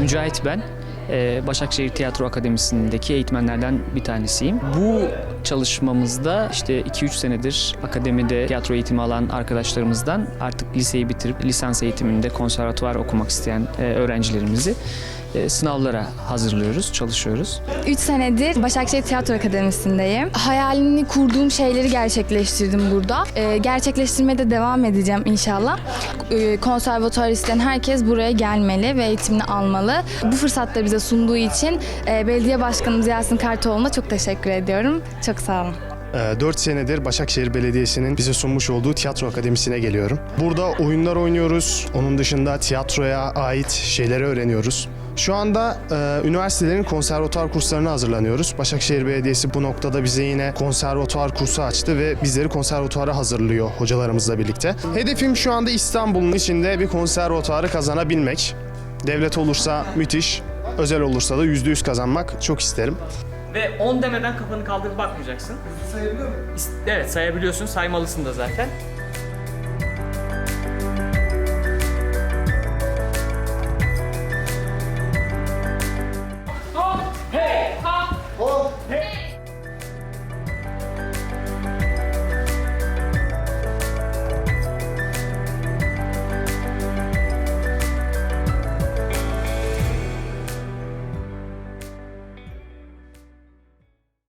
Mücahit ben. Ee, Başakşehir Tiyatro Akademisi'ndeki eğitmenlerden bir tanesiyim. Bu çalışmamızda işte 2-3 senedir akademide tiyatro eğitimi alan arkadaşlarımızdan artık liseyi bitirip lisans eğitiminde konservatuvar okumak isteyen e, öğrencilerimizi e, sınavlara hazırlıyoruz, çalışıyoruz. 3 senedir Başakşehir Tiyatro Akademisi'ndeyim. Hayalini kurduğum şeyleri gerçekleştirdim burada. Ee, gerçekleştirmeye de devam edeceğim inşallah. Ee, konservatuar isteyen herkes buraya gelmeli ve eğitimini almalı. Bu fırsatları bize sunduğu için e, Belediye Başkanımız Yasin Kartoğlu'na çok teşekkür ediyorum. Çok sağ olun. 4 senedir Başakşehir Belediyesi'nin bize sunmuş olduğu tiyatro akademisine geliyorum. Burada oyunlar oynuyoruz. Onun dışında tiyatroya ait şeyleri öğreniyoruz. Şu anda e, üniversitelerin konservatuar kurslarına hazırlanıyoruz. Başakşehir Belediyesi bu noktada bize yine konservatuar kursu açtı ve bizleri konservatuara hazırlıyor hocalarımızla birlikte. Hedefim şu anda İstanbul'un içinde bir konservatuarı kazanabilmek. Devlet olursa müthiş, özel olursa da %100 kazanmak çok isterim. Ve 10 demeden kafanı kaldırıp bakmayacaksın. Sayabiliyor muyum? Evet sayabiliyorsun. Saymalısın da zaten.